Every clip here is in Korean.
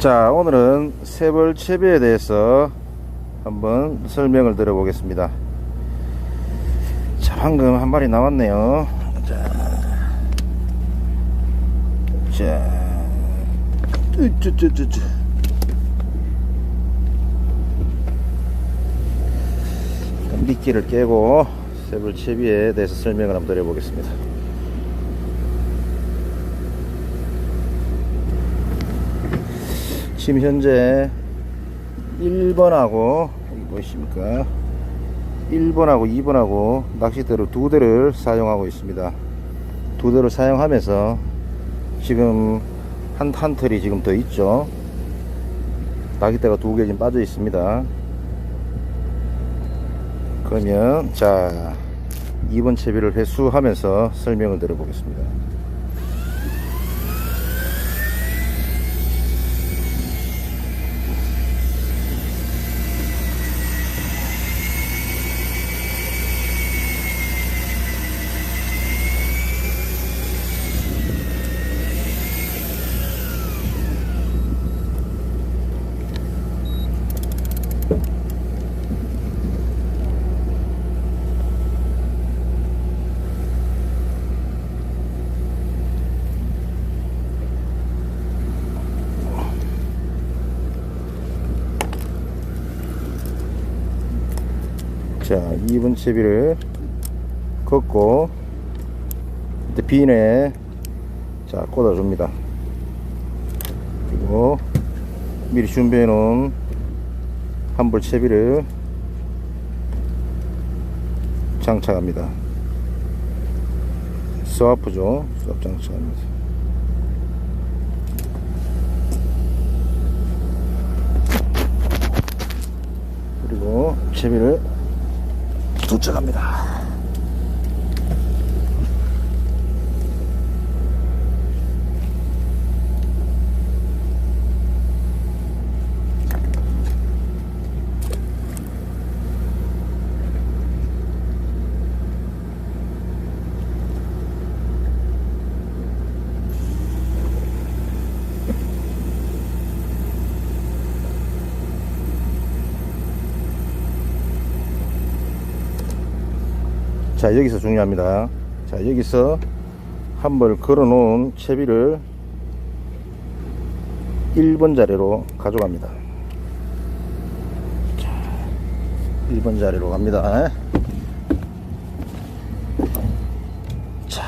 자 오늘은 세벌 채비에 대해서 한번 설명을 드려보겠습니다. 자 방금 한 마리 나왔네요. 자, 자 으쭈쭈쭈쭈. 미끼를 깨고 세벌 채비에 대해서 설명을 한번 드려보겠습니다 지금 현재 1번하고 여기 보이십니까? 1번하고 2번하고 낚싯대를 두 대를 사용하고 있습니다. 두 대를 사용하면서 지금 한, 한 틀이 지금 더 있죠? 낚싯대가 두 개 지금 빠져 있습니다. 그러면 자 2번 채비를 회수하면서 설명을 드려보겠습니다 자 2번 채비를 걷고 이때 빈에 자 꽂아 줍니다. 그리고 미리 준비해 놓은 한볼 채비를 장착합니다. 스와프죠? 스와프 장착합니다 그리고 채비를 도착합니다. 자 여기서 중요합니다. 자 여기서 한번 걸어 놓은 채비를 1번 자리로 가져갑니다. 자, 1번 자리로 갑니다. 자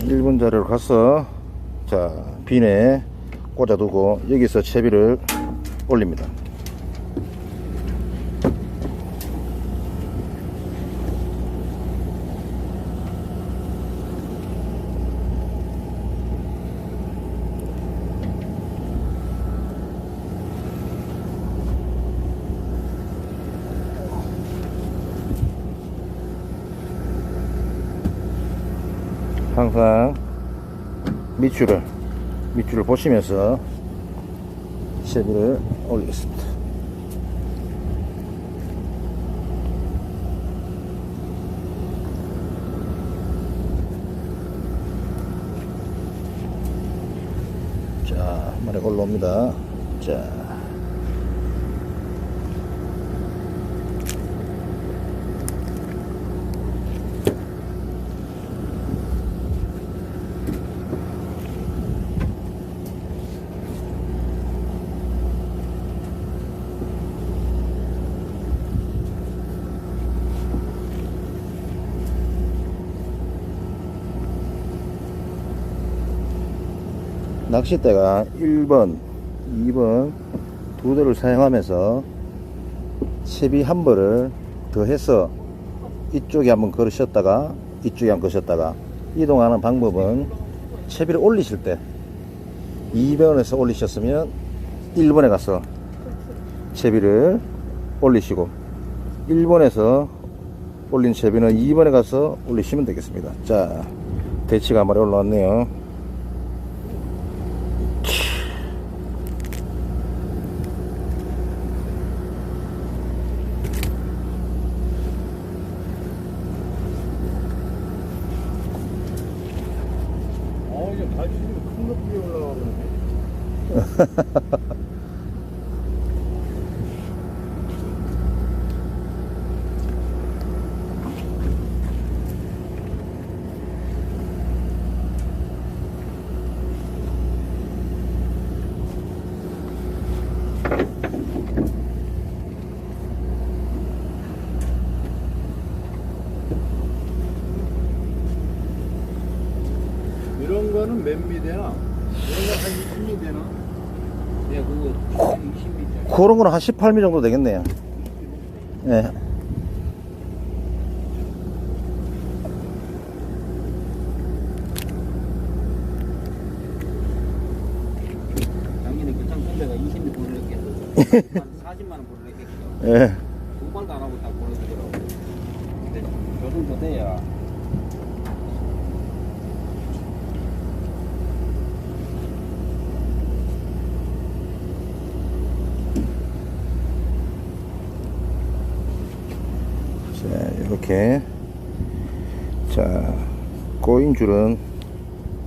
1번 자리로 가서 자 빈에 꽂아 두고 여기서 채비를 올립니다 항상 밑줄을 밑줄을 보시면서 채비를 올리겠습니다. 자, 한 마리 올라옵니다. 자. 낚싯대가 1번, 2번 두 대를 사용하면서 채비 한 벌을 더해서 이쪽에 한번 걸으셨다가 이쪽에 한번 걸으셨다가 이동하는 방법은 채비를 올리실 때 2번에서 올리셨으면 1번에 가서 채비를 올리시고 1번에서 올린 채비는 2번에 가서 올리시면 되겠습니다. 자, 대치가 한 마리 올라왔네요. 어, 이제 발치는 큰 높이에 올라가고 그런 거는 한 18미 정도 되겠네요. 예. 작년에 교창 선배가 20미 보를 했겠어. 한 40만 원 보를 했겠어. 예. 두 번도 안 하고 딱 보내주더라고. 근데 요 정도 돼야 자, 이렇게. 자, 꼬인 줄은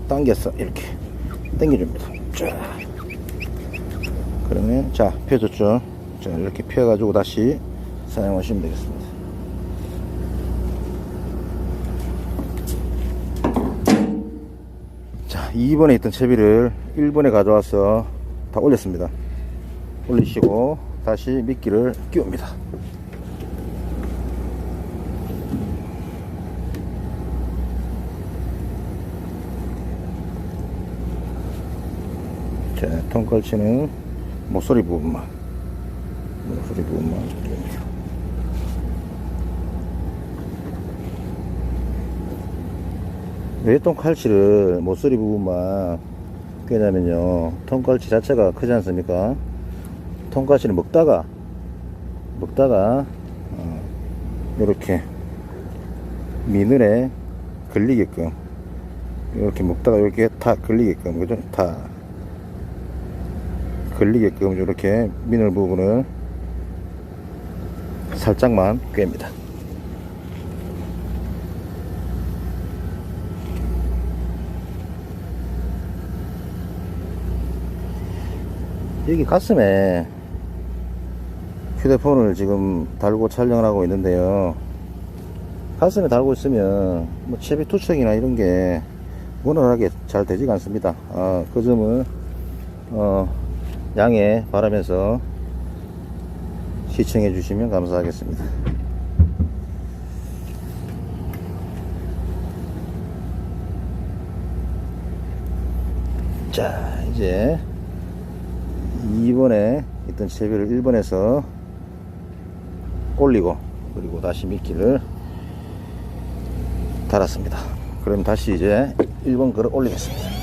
당겼어. 이렇게. 당겨줍니다. 쫙. 그러면, 자, 펴졌죠? 자, 이렇게 펴 가지고 다시 사용하시면 되겠습니다. 자, 2번에 있던 채비를 1번에 가져와서 다 올렸습니다. 올리시고, 다시 미끼를 끼웁니다. 자, 통걸치는 목소리 부분만. 목소리 부분만. 끼웁니다. 왜 똥칼치를 목소리 부분만 꿰냐면요 통칼치 자체가 크지 않습니까 통칼치를 먹다가 먹다가 어, 이렇게 미늘에 걸리게끔 이렇게 먹다가 이렇게 다 걸리게끔 그죠 다 걸리게끔 이렇게 미늘 부분을 살짝만 꿰입니다 여기 가슴에 휴대폰을 지금 달고 촬영을 하고 있는데요. 가슴에 달고 있으면 뭐 채비 투척이나 이런 게 원활하게 잘 되지가 않습니다. 아, 그 점을 어, 양해 바라면서 시청해 주시면 감사하겠습니다. 자, 이제 2번에 있던 채비를 1번에서 올리고 그리고 다시 미끼를 달았습니다. 그럼 다시 이제 1번 거를 올리겠습니다.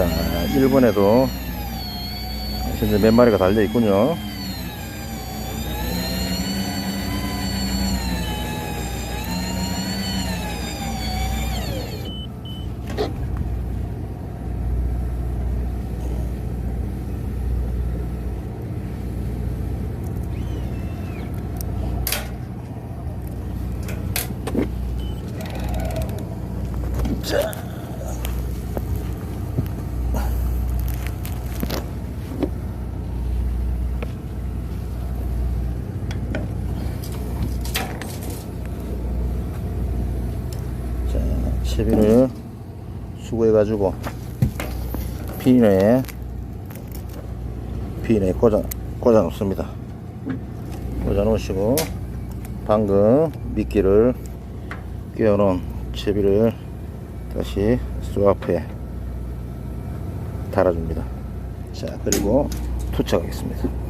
자, 1번에도 현재 몇 마리가 달려 있군요. 자, 채비를 수거해 가지고 비닐에 비닐에 꽂아 꽂아 놓습니다. 꽂아 놓으시고 방금 미끼를 끼워 놓은 채비를 다시 수 앞에 달아줍니다. 자, 그리고 투척하겠습니다.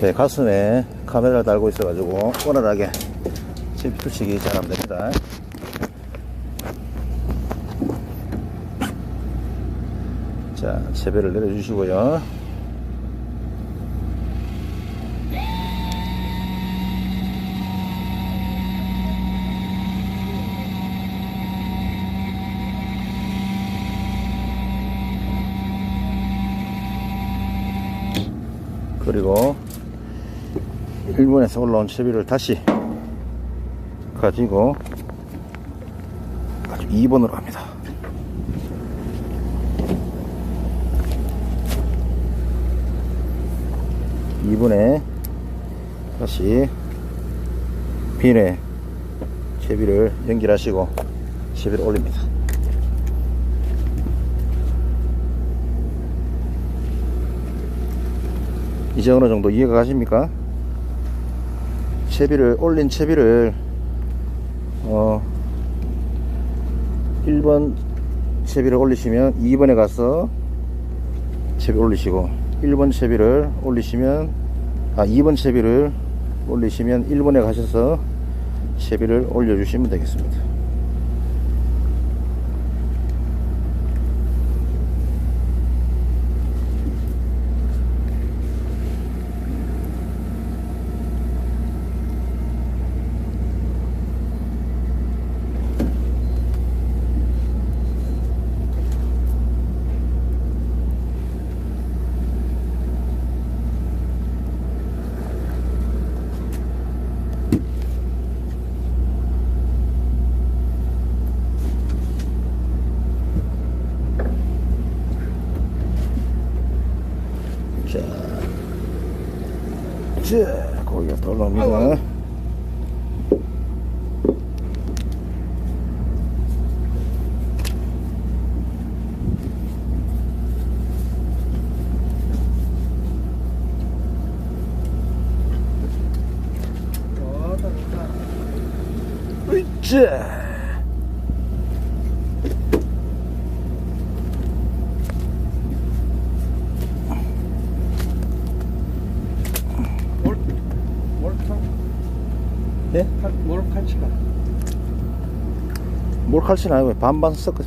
앞에 가슴에 카메라를 달고 있어 가지고 원활하게 집 투치기 잘하면 됩니다. 자, 채배를 내려주시고요. 그리고 일본에서 올라온 채비를 다시 가지고 아주 2번으로 갑니다. 2번에 다시 빈에 채비를 연결하시고 채비를 올립니다. 이제 어느 정도 이해가 가십니까? 채비를 올린 채비를 어 1번 채비를 올리시면 2번에 가서 채비 올리시고 1번 채비를 올리시면 아 2번 채비를 올리시면 1번에 가셔서 채비를 올려주시면 되겠습니다. 자, 자, 거기가 더 올라옵니다. 으쌰. 네? 몰칼치가 몰칼치는 아니고 반반 섞어.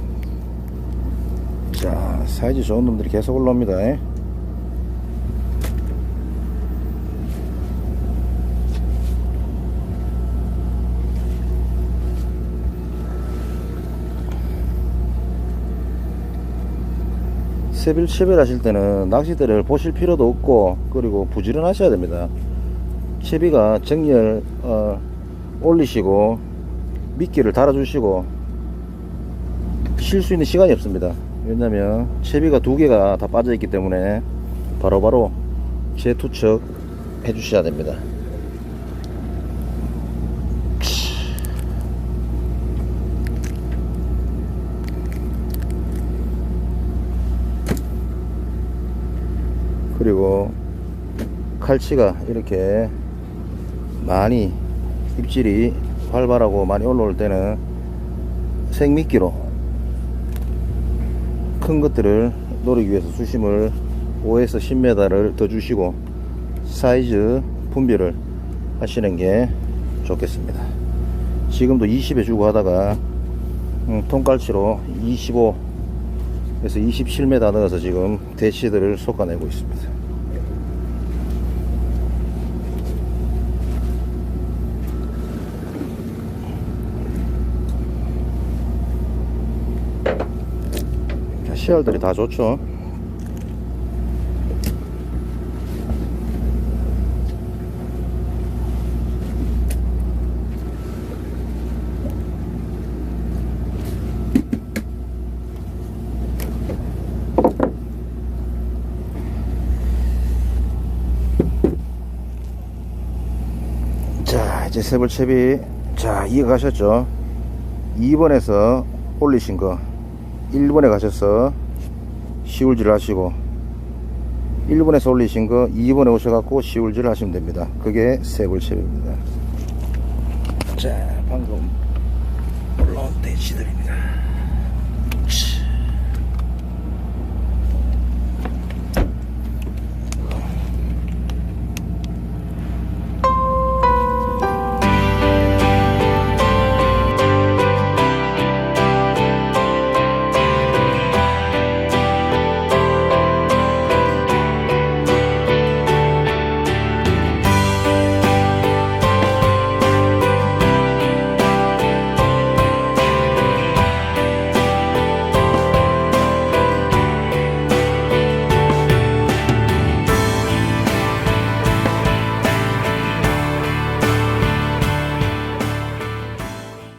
자, 사이즈 좋은 놈들이 계속 올라옵니다. 예. 세빌 채비를 하실 때는 낚싯대를 보실 필요도 없고 그리고 부지런하셔야 됩니다. 채비가 정렬 어, 올리시고 미끼를 달아주시고 쉴 수 있는 시간이 없습니다. 왜냐면 채비가 두 개가 다 빠져 있기 때문에 바로바로 재투척 해주셔야 됩니다. 그리고 칼치가 이렇게 많이 입질이 활발하고 많이 올라올 때는 생미끼로 큰 것들을 노리기 위해서 수심을 5에서 10m를 더 주시고 사이즈 분별을 하시는 게 좋겠습니다. 지금도 20에 주고 하다가 음, 통깔치로 25에서 27m 넣어서 지금 대치들을 솎아내고 있습니다. 자, 씨알들이 다 좋죠. 자, 이제 세벌 채비. 자, 이해 가셨죠? 2번에서 올리신 거. 1번에 가셔서 시울질 하시고 1번에서 올리신 거 2번에 오셔갖고 시울질 하시면 됩니다. 그게 세골채입니다. 자, 방금 올라온 대치들입니다.